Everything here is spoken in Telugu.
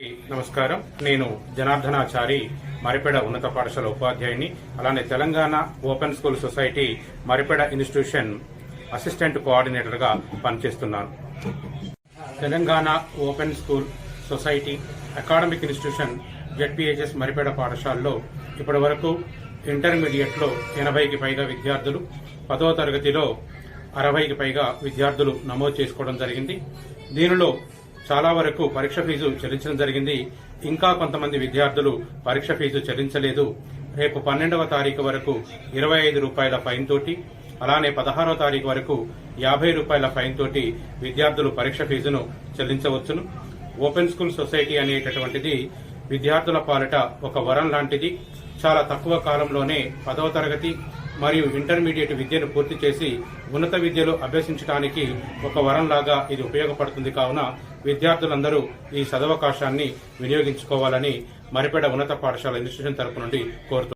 నమస్కారం. నేను జనార్దనాచారి మరిపెడ ఉన్నత పాఠశాల ఉపాధ్యాయుని అలానే Telangana open school society Maripeda institution assistant కోఆర్డినేటర్గా పనిచేస్తున్నాను. Telangana open school society academic institution ZPHS Maripeda పాఠశాలలో ఇప్పటి వరకు ఇంటర్మీడియట్లో ఎనభైకి పైగా విద్యార్థులు పదవ తరగతిలో అరవైకి పైగా విద్యార్థులు నమోదు చేసుకోవడం జరిగింది. దీనిలో చాలా వరకు పరీక్ష ఫీజు చెల్లించడం జరిగింది. ఇంకా కొంతమంది విద్యార్థులు పరీక్ష ఫీజు చెల్లించలేదు. రేపు పన్నెండవ తారీఖు వరకు ఇరవై ఐదు రూపాయల ఫైన్ తోటి అలానే పదహారవ తారీఖు వరకు యాభై రూపాయల ఫైన్ తోటి విద్యార్థులు పరీక్ష ఫీజును చెల్లించవచ్చును. ఓపెన్ స్కూల్ సొసైటీ అనేటటువంటిది విద్యార్థుల పాలిట ఒక వరం లాంటిది. చాలా తక్కువ కాలంలోనే పదవ తరగతి మరియు ఇంటర్మీడియట్ విద్యను పూర్తి చేసి ఉన్నత విద్యలో అభ్యసించడానికి ఒక వరంలాగా ఇది ఉపయోగపడుతుంది కావున విద్యార్థులందరూ ఈ సదవకాశాన్ని వినియోగించుకోవాలని మరిపేడ ఉన్నత పాఠశాల ఇన్స్టిట్యూషన్ తరపు నుండి కోరుతున్నారు